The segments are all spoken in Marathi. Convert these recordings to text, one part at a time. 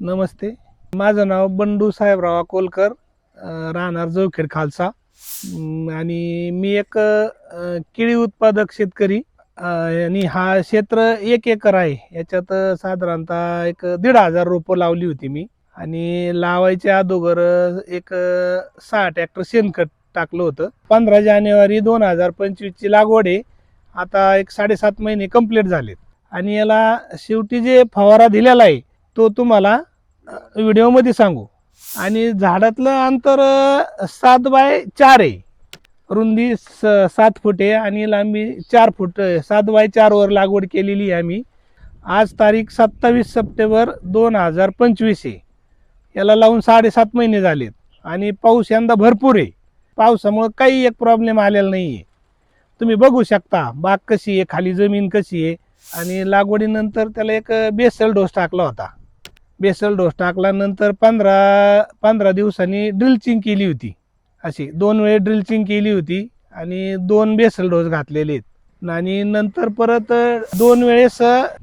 नमस्ते. माझं नाव बंडू साहेबराव अकोलकर राहणार जवखेड खालसा. आणि मी एक केळी उत्पादक शेतकरी आणि हा क्षेत्र एक एकर आहे. याच्यात साधारणतः एक दीड हजार रोपं लावली होती मी. आणि लावायच्या अगोदर एक साठ सहा ट्रॅक्टर शेणखत टाकलं होतं. पंधरा जानेवारी दोन हजार पंचवीसची लागवड आहे. आता एक साडेसात महिने कंप्लीट झालेत. आणि याला शेवटी जे फवारा दिलेला आहे तो तुम्हाला व्हिडिओमध्ये सांगू. आणि झाडातलं अंतर सात बाय चार आहे. रुंदी स सात फूट आहे आणि लांबी चार फूट सात बाय चारवर लागवड केलेली आहे आम्ही. आज तारीख सत्तावीस सप्टेंबर दोन हजार पंचवीस आहे. याला लावून साडेसात महिने झालेत. आणि पाऊस यंदा भरपूर आहे. पावसामुळं काही एक प्रॉब्लेम आलेला नाही आहे तुम्ही बघू शकता बाग कशी आहे खाली जमीन कशी आहे. आणि लागवडीनंतर त्याला एक बेसल डोस टाकला होता. बेसल डोस टाकल्यानंतर पंधरा पंधरा दिवसांनी ड्रिलचिंग केली होती. अशी दोन वेळ ड्रिलचिंग केली होती आणि दोन बेसल डोस घातलेले आहेत. आणि नंतर परत दोन वेळेस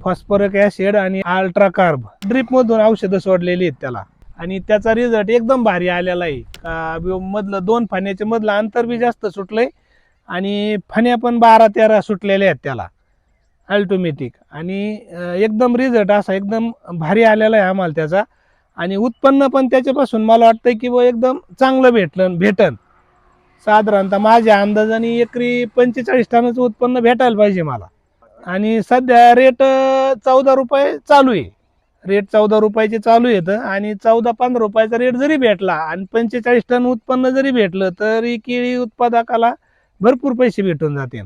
फॉस्फरक ॲसिड आणि अल्ट्रा कार्ब ड्रीपमधून औषधं सोडलेली आहेत त्याला. आणि त्याचा रिझल्ट एकदम भारी आलेला आहे. मधलं दोन फाण्याच्या मधलं अंतर बी जास्त सुटलंय आणि फण्या पण बारा तेरा सुटलेल्या आहेत त्याला. अल्टोमॅटिक आणि एकदम रिझल्ट असा एकदम भारी आलेला आहे आम्हाला त्याचा. आणि उत्पन्न पण त्याच्यापासून मला वाटतं की बुवा एकदम चांगलं भेटलं भेटन साधारणतः माझ्या अंदाजाने एकरी पंचेचाळीस टनाचं उत्पन्न भेटायला पाहिजे मला. आणि सध्या रेट चौदा रुपये चालू आहे. रेट चौदा रुपयाचे चालू येतं आणि चौदा पंधरा रुपयाचा रेट जरी भेटला आणि पंचेचाळीस टन उत्पन्न जरी भेटलं तरी केळी उत्पादकाला भरपूर पैसे भेटून जातील.